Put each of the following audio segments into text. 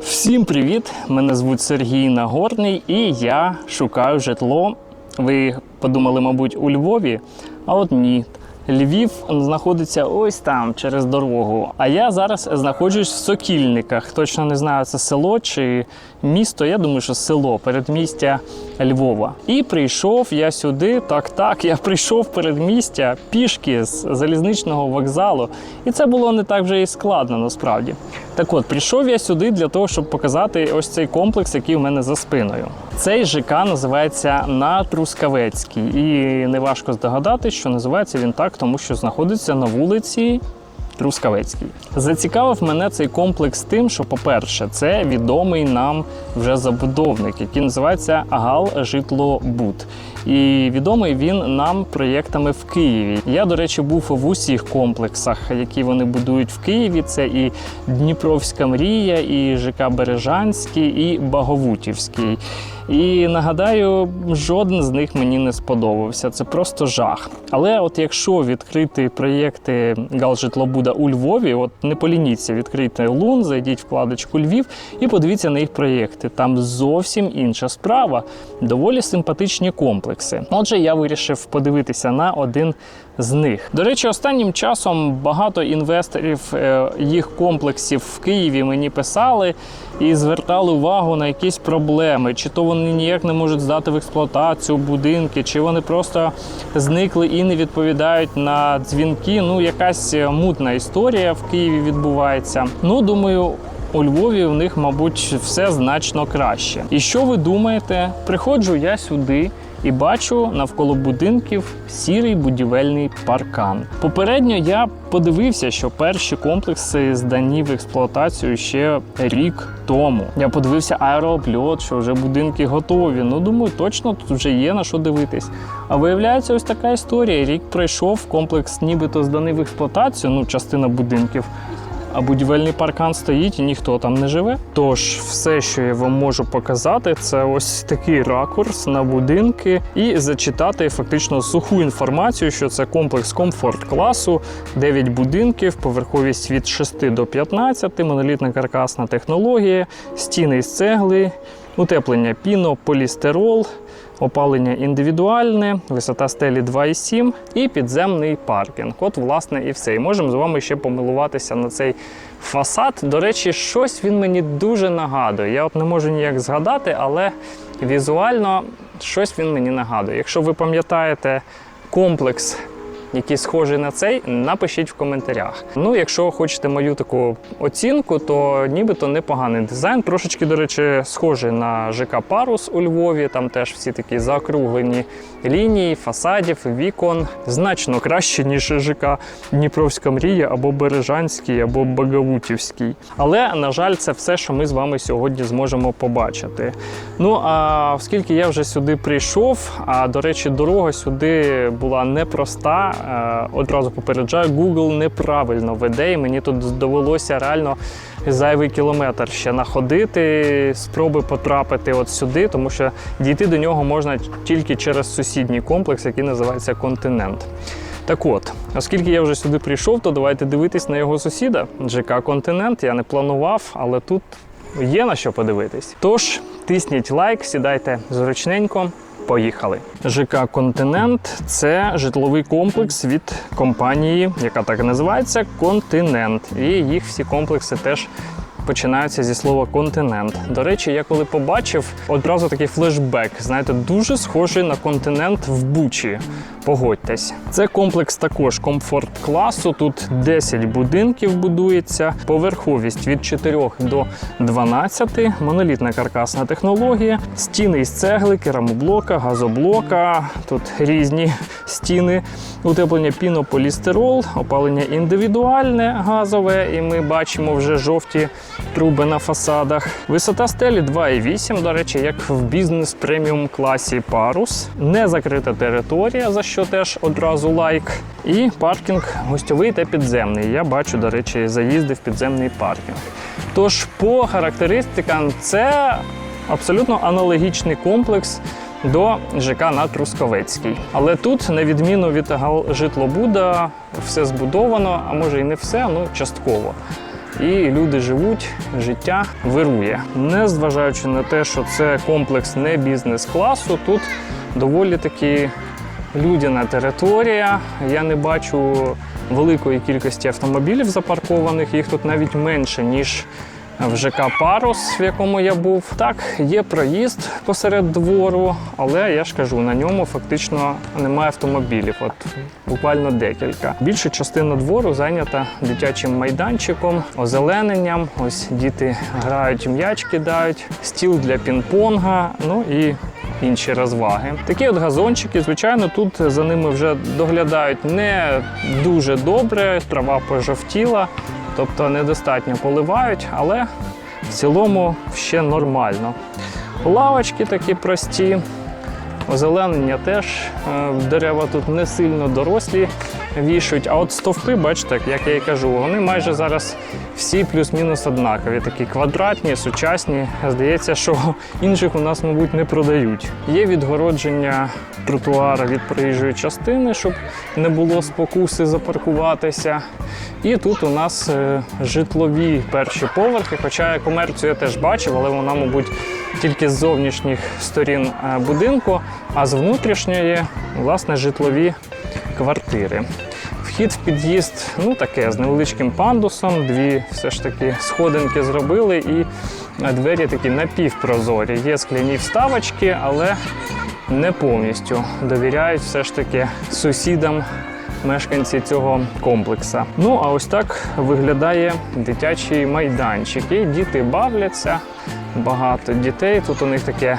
Всім привіт! Мене звуть Сергій Нагорний і я шукаю житло. Ви подумали, мабуть, у Львові, а от ні. Львів знаходиться ось там через дорогу. А я зараз знаходжусь в Сокільниках. Точно не знаю, це село чи місто. Я думаю, що село передмістя Львова. І прийшов я сюди. Так, так, я прийшов передмістя пішки з залізничного вокзалу. І це було не так вже і складно насправді. Так от, прийшов я сюди для того, щоб показати ось цей комплекс, який у мене за спиною. Цей ЖК називається на Трускавецькій. І неважко здогадати, що називається він так, тому що знаходиться на вулиці Трускавецький. Зацікавив мене цей комплекс тим, що, по-перше, це відомий нам вже забудовник, який називається Гал Житлобуд. І відомий він нам проєктами в Києві. Я, до речі, був в усіх комплексах, які вони будують в Києві. Це і Дніпровська мрія, і ЖК Бережанський, і Баговутівський. І нагадаю, жоден з них мені не сподобався. Це просто жах. Але от якщо відкрити проєкти Галжитлобуда у Львові, от не полініться, відкрийте Лун, зайдіть вкладочку Львів і подивіться на їх проєкти. Там зовсім інша справа. Доволі симпатичні комплекси. Отже, я вирішив подивитися на один з них. До речі, останнім часом багато інвесторів е, їх комплексів в Києві мені писали і звертали увагу на якісь проблеми, чи то вони ніяк не можуть здати в експлуатацію будинки, чи вони просто зникли і не відповідають на дзвінки. Ну, якась е, мутна історія в Києві відбувається. Ну, думаю. У Львові у них, мабуть, все значно краще. І що ви думаєте? Приходжу я сюди і бачу навколо будинків сірий будівельний паркан. Попередньо я подивився, що перші комплекси здані в експлуатацію ще рік тому. Я подивився аерообльот, що вже будинки готові. Ну думаю, точно тут вже є на що дивитись. А виявляється, ось така історія. Рік пройшов, комплекс нібито зданий в експлуатацію, ну частина будинків а будівельний паркан стоїть і ніхто там не живе. Тож, все, що я вам можу показати, це ось такий ракурс на будинки і зачитати фактично суху інформацію, що це комплекс комфорт класу, 9 будинків, поверховість від 6 до 15, монолітна каркасна технологія, стіни з цегли, утеплення піно, полістирол. Опалення індивідуальне, висота стелі 2,7 і підземний паркінг. От, власне, і все. І можемо з вами ще помилуватися на цей фасад. До речі, щось він мені дуже нагадує. Я от не можу ніяк згадати, але візуально щось він мені нагадує. Якщо ви пам'ятаєте комплекс який схожий на цей, напишіть в коментарях. Ну, якщо хочете мою таку оцінку, то нібито непоганий дизайн. Трошечки, до речі, схожий на ЖК Парус у Львові. Там теж всі такі заокруглені лінії, фасадів, вікон. Значно краще, ніж ЖК Дніпровська мрія або Бережанський, або Багавутівський. Але, на жаль, це все, що ми з вами сьогодні зможемо побачити. Ну а оскільки я вже сюди прийшов, а до речі, дорога сюди була непроста. Е, одразу попереджаю, Google неправильно веде, і мені тут довелося реально зайвий кілометр ще находити, спроби потрапити от сюди, тому що дійти до нього можна тільки через сусідній комплекс, який називається Континент. Так от, оскільки я вже сюди прийшов, то давайте дивитись на його сусіда. ЖК Континент. Я не планував, але тут є на що подивитись. Тож, тисніть лайк, сідайте зручненько. Поїхали. ЖК Континент це житловий комплекс від компанії, яка так і називається Континент. І їх всі комплекси теж починаються зі слова континент. До речі, я коли побачив одразу такий флешбек, знаєте, дуже схожий на континент в Бучі. Погодьтесь, це комплекс також комфорт класу. Тут 10 будинків будується, поверховість від 4 до 12, монолітна каркасна технологія, стіни із цегли, керамоблока, газоблока. Тут різні стіни, утеплення пінополістирол, опалення індивідуальне газове, і ми бачимо вже жовті труби на фасадах. Висота стелі 2,8, до речі, як в бізнес преміум класі парус. Не закрита територія, за що теж одразу лайк. І паркінг гостьовий та підземний. Я бачу, до речі, заїзди в підземний паркінг. Тож, по характеристикам, це абсолютно аналогічний комплекс. До ЖК на Трусковецький. Але тут, на відміну від житлобуда, все збудовано, а може і не все, ну частково. і люди живуть, життя вирує. Незважаючи на те, що це комплекс не бізнес-класу, тут доволі таки людяна територія. Я не бачу великої кількості автомобілів запаркованих, їх тут навіть менше, ніж в ЖК Парус, в якому я був. Так, є проїзд посеред двору, але я ж кажу, на ньому фактично немає автомобілів. От буквально декілька. Більша частина двору зайнята дитячим майданчиком, озелененням. Ось діти грають, м'яч кидають, стіл для пінг-понга, ну і інші розваги. Такі от газончики, звичайно, тут за ними вже доглядають не дуже добре, трава пожовтіла, тобто недостатньо поливають, але в цілому ще нормально. Лавочки такі прості. Озеленення теж е, дерева тут не сильно дорослі вішають. А от стовпи, бачите, як я і кажу, вони майже зараз всі плюс-мінус однакові. Такі квадратні, сучасні. Здається, що інших у нас, мабуть, не продають. Є відгородження тротуара від проїжджої частини, щоб не було спокуси запаркуватися. І тут у нас е, житлові перші поверхи, хоча комерцію я теж бачив, але вона, мабуть, тільки з зовнішніх сторін е, будинку, а з внутрішньої, власне, житлові квартири. Вхід в під'їзд, ну таке, з невеличким пандусом, дві все ж таки сходинки зробили, і е, двері такі напівпрозорі. Є скляні вставочки, але не повністю довіряють все ж таки сусідам мешканці цього комплексу. Ну а ось так виглядає дитячий майданчик. І діти бавляться. Багато дітей. Тут у них таке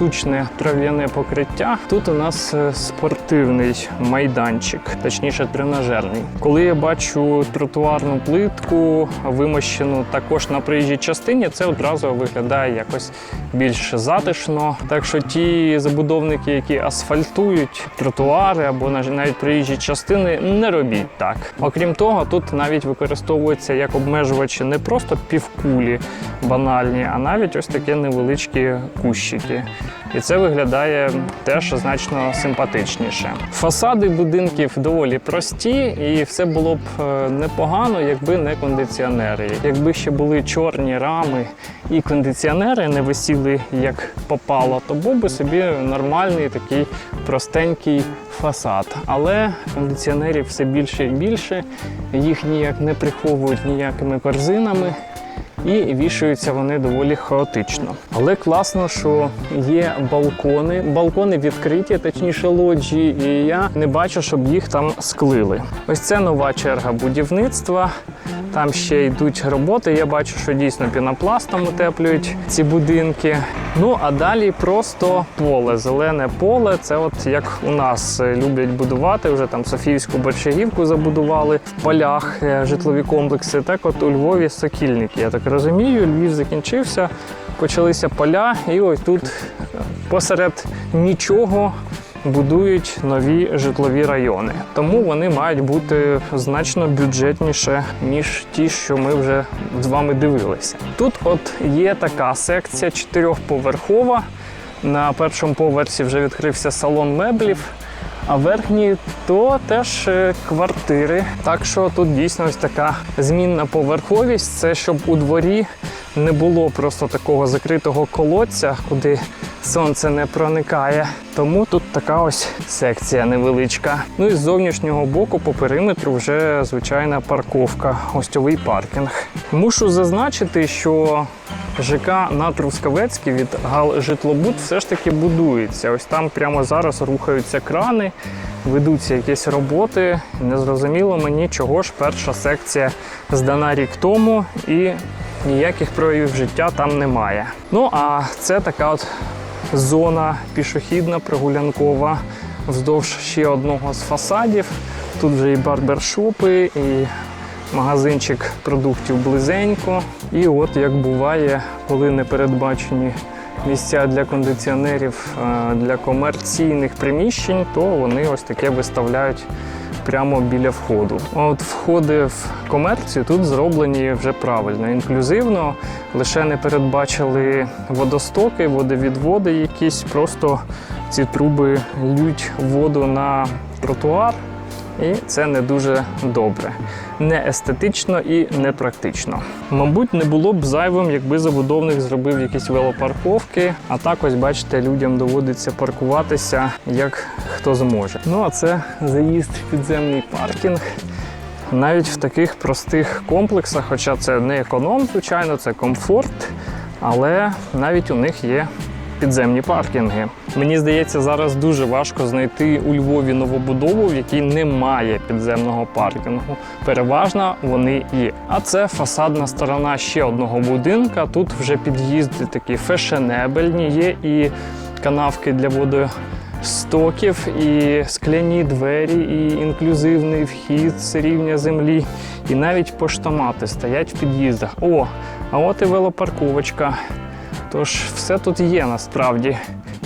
штучне трав'яне покриття. Тут у нас е, спортивний майданчик, точніше тренажерний. Коли я бачу тротуарну плитку, вимощену також на проїжджій частині, це одразу виглядає якось більш затишно. Так що ті забудовники, які асфальтують тротуари або навіть проїжджі частини, не робіть так. Окрім того, тут навіть використовуються як обмежувачі не просто півкулі банальні, а навіть ось такі невеличкі кущики. І це виглядає теж значно симпатичніше. Фасади будинків доволі прості, і все було б е, непогано, якби не кондиціонери. Якби ще були чорні рами і кондиціонери не висіли як попало, то був би собі нормальний такий простенький фасад. Але кондиціонерів все більше і більше, їх ніяк не приховують ніякими корзинами і вішаються вони доволі хаотично. Але класно, що є балкони. Балкони відкриті, точніше лоджії, і я не бачу, щоб їх там склили. Ось це нова черга будівництва. Там ще йдуть роботи. Я бачу, що дійсно пінопластом утеплюють ці будинки. Ну а далі просто поле, зелене поле. Це от як у нас люблять будувати. Вже там Софіївську борщагівку забудували в полях е, житлові комплекси. Так, от у Львові сокільники. Я так розумію, Львів закінчився, почалися поля, і ось тут посеред нічого будують нові житлові райони. Тому вони мають бути значно бюджетніше, ніж ті, що ми вже з вами дивилися. Тут от є така секція чотирьохповерхова. На першому поверсі вже відкрився салон меблів. А верхні то теж е, квартири. Так що тут дійсно ось така змінна поверховість. Це щоб у дворі не було просто такого закритого колодця, куди сонце не проникає. Тому тут така ось секція невеличка. Ну і з зовнішнього боку по периметру вже звичайна парковка, гостьовий паркінг. Мушу зазначити, що ЖК на Трускавецькій від Гал Житлобуд все ж таки будується. Ось там прямо зараз рухаються крани, ведуться якісь роботи. Незрозуміло мені, чого ж перша секція здана рік тому і ніяких проявів життя там немає. Ну а це така от зона пішохідна, прогулянкова вздовж ще одного з фасадів. Тут вже і барбершопи, і магазинчик продуктів близенько. І от як буває, коли не передбачені місця для кондиціонерів е, для комерційних приміщень, то вони ось таке виставляють прямо біля входу. От входи в комерцію тут зроблені вже правильно, інклюзивно, лише не передбачили водостоки, водовідводи якісь, просто ці труби лють воду на тротуар. І це не дуже добре, не естетично і не практично. Мабуть, не було б зайвим, якби забудовник зробив якісь велопарковки. А так ось бачите, людям доводиться паркуватися як хто зможе. Ну а це заїзд в підземний паркінг. Навіть в таких простих комплексах, хоча це не економ, звичайно, це комфорт, але навіть у них є підземні паркінги. Мені здається, зараз дуже важко знайти у Львові новобудову, в якій немає підземного паркінгу. Переважно вони є. А це фасадна сторона ще одного будинка. Тут вже під'їзди такі фешенебельні, є і канавки для водостоків, і скляні двері, і інклюзивний вхід з рівня землі, і навіть поштомати стоять в під'їздах. О, а от і велопарковочка. Тож все тут є насправді.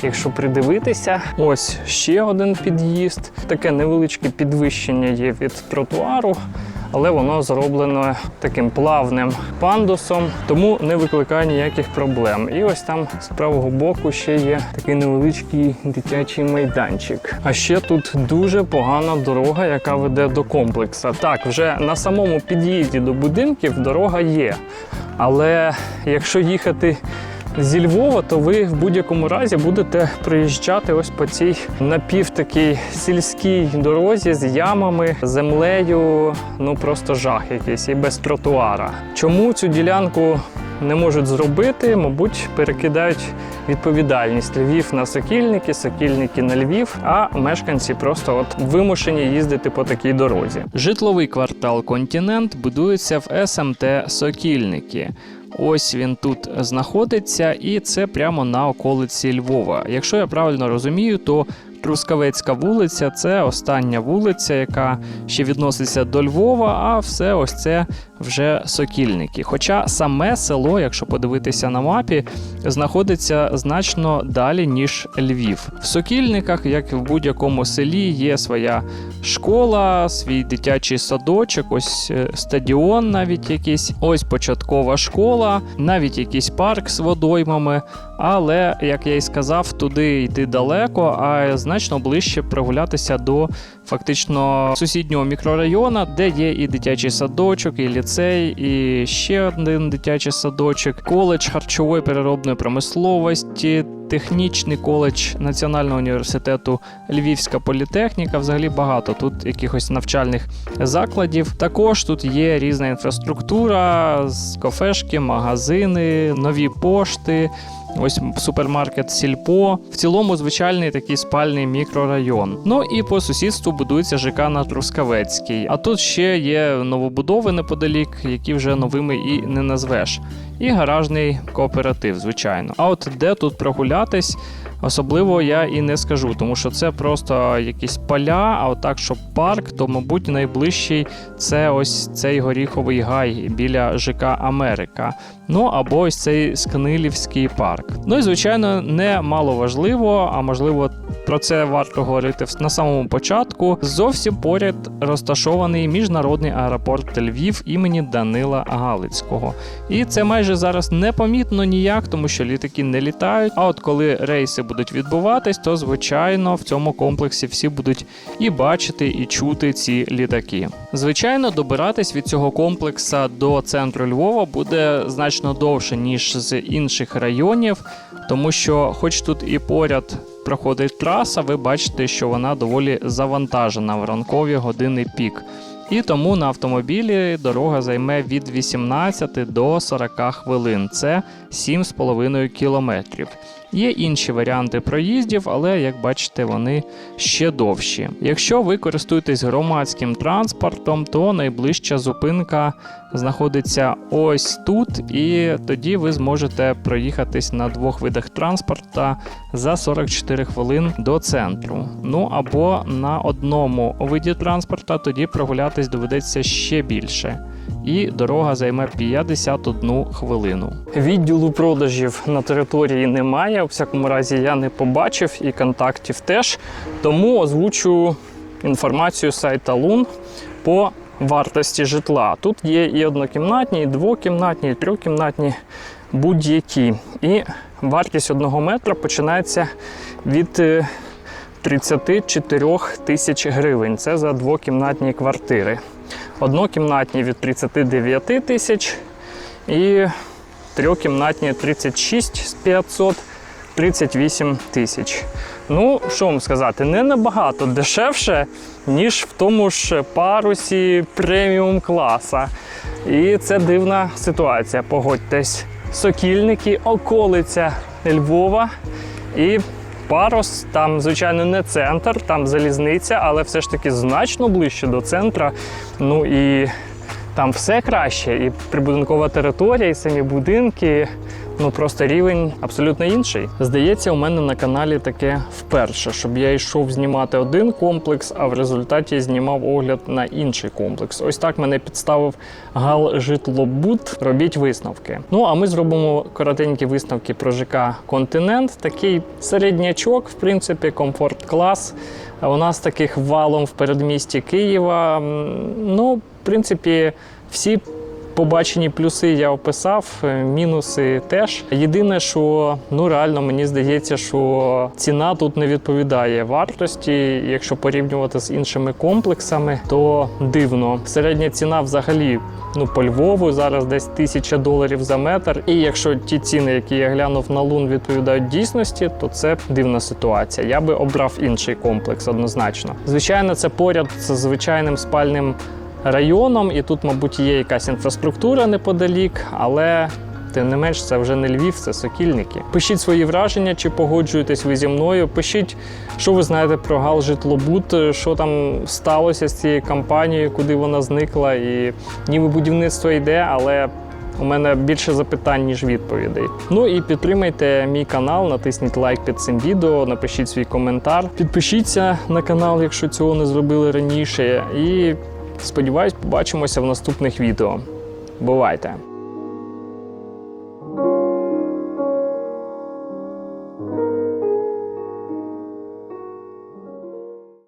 Якщо придивитися, ось ще один під'їзд. Таке невеличке підвищення є від тротуару, але воно зроблено таким плавним пандусом, тому не викликає ніяких проблем. І ось там з правого боку ще є такий невеличкий дитячий майданчик. А ще тут дуже погана дорога, яка веде до комплексу. Так, вже на самому під'їзді до будинків дорога є. Але якщо їхати зі Львова, то ви в будь-якому разі будете приїжджати ось по цій напів такій сільській дорозі з ямами, землею. Ну просто жах якийсь і без тротуара. Чому цю ділянку не можуть зробити? Мабуть, перекидають відповідальність Львів на сокільники, сокільники на Львів, а мешканці просто от вимушені їздити по такій дорозі. Житловий квартал Континент будується в СМТ Сокільники. Ось він тут знаходиться, і це прямо на околиці Львова. Якщо я правильно розумію, то Трускавецька вулиця це остання вулиця, яка ще відноситься до Львова, а все ось це вже сокільники. Хоча саме село, якщо подивитися на мапі, знаходиться значно далі, ніж Львів. В сокільниках, як і в будь-якому селі, є своя школа, свій дитячий садочок, ось е, стадіон, навіть якийсь, ось початкова школа, навіть якийсь парк з водоймами. Але, як я і сказав, туди йти далеко, а значно ближче прогулятися до фактично сусіднього мікрорайону, де є і дитячий садочок, і ліцей, і ще один дитячий садочок, коледж харчової переробної промисловості. Технічний коледж Національного університету Львівська політехніка. Взагалі багато тут якихось навчальних закладів. Також тут є різна інфраструктура, з кафешки, магазини, нові пошти. Ось супермаркет Сільпо. В цілому звичайний такий спальний мікрорайон. Ну і по сусідству будується ЖК на Трускавецькій. А тут ще є новобудови неподалік, які вже новими і не назвеш. І гаражний кооператив, звичайно. А от де тут прогулятись? Особливо я і не скажу, тому що це просто якісь поля, а отак, щоб парк, то, мабуть, найближчий це ось цей горіховий гай біля ЖК Америка. Ну або ось цей Скнилівський парк. Ну і звичайно, не мало важливо, а можливо, про це варто говорити на самому початку. Зовсім поряд розташований міжнародний аеропорт Львів імені Данила Галицького. І це майже зараз непомітно ніяк, тому що літаки не літають. А от коли рейси будуть відбуватись, то звичайно в цьому комплексі всі будуть і бачити, і чути ці літаки. Звичайно, добиратись від цього комплекса до центру Львова буде значно довше ніж з інших районів, тому що, хоч тут і поряд. Проходить траса, ви бачите, що вона доволі завантажена в ранкові години пік. І тому на автомобілі дорога займе від 18 до 40 хвилин. Це 7,5 кілометрів. Є інші варіанти проїздів, але як бачите, вони ще довші. Якщо ви користуєтесь громадським транспортом, то найближча зупинка знаходиться ось тут, і тоді ви зможете проїхатись на двох видах транспорта за 44 хвилин до центру. Ну або на одному виді транспорта тоді прогулятись доведеться ще більше. І дорога займе 51 хвилину. Відділу продажів на території немає. У всякому разі, я не побачив і контактів теж. Тому озвучу інформацію сайта Лун по вартості житла. Тут є і однокімнатні, і двокімнатні, і трьохкімнатні будь-які. І вартість одного метра починається від е, 34 тисяч гривень. Це за двокімнатні квартири. Однокімнатні від 39 тисяч і трьохкімнатні 36 500, 38 тисяч. Ну, що вам сказати, не набагато дешевше, ніж в тому ж парусі преміум класа. І це дивна ситуація, погодьтесь. Сокільники, околиця Львова і Парус, там, звичайно, не центр, там залізниця, але все ж таки значно ближче до центра. Ну і там все краще. І прибудинкова територія, і самі будинки. Ну просто рівень абсолютно інший. Здається, у мене на каналі таке вперше, щоб я йшов знімати один комплекс, а в результаті знімав огляд на інший комплекс. Ось так мене підставив Гал Житлобуд. Робіть висновки. Ну а ми зробимо коротенькі висновки про ЖК Континент. Такий середнячок, в принципі, комфорт клас. У нас таких валом в передмісті Києва. Ну, в принципі, всі побачені плюси я описав, е, мінуси теж. Єдине, що ну реально мені здається, що ціна тут не відповідає вартості. Якщо порівнювати з іншими комплексами, то дивно. Середня ціна взагалі. Ну, по Львову зараз десь тисяча доларів за метр. І якщо ті ціни, які я глянув на лун, відповідають дійсності, то це дивна ситуація. Я би обрав інший комплекс однозначно. Звичайно, це поряд з звичайним спальним районом, і тут, мабуть, є якась інфраструктура неподалік, але. Тим не менш, це вже не Львів, це сокільники. Пишіть свої враження, чи погоджуєтесь ви зі мною. Пишіть, що ви знаєте про Гал Житлобуд, що там сталося з цією компанією, куди вона зникла. І ніби будівництво йде, але у мене більше запитань, ніж відповідей. Ну і підтримайте мій канал, натисніть лайк під цим відео, напишіть свій коментар. Підпишіться на канал, якщо цього не зробили раніше. І сподіваюсь, побачимося в наступних відео. Бувайте!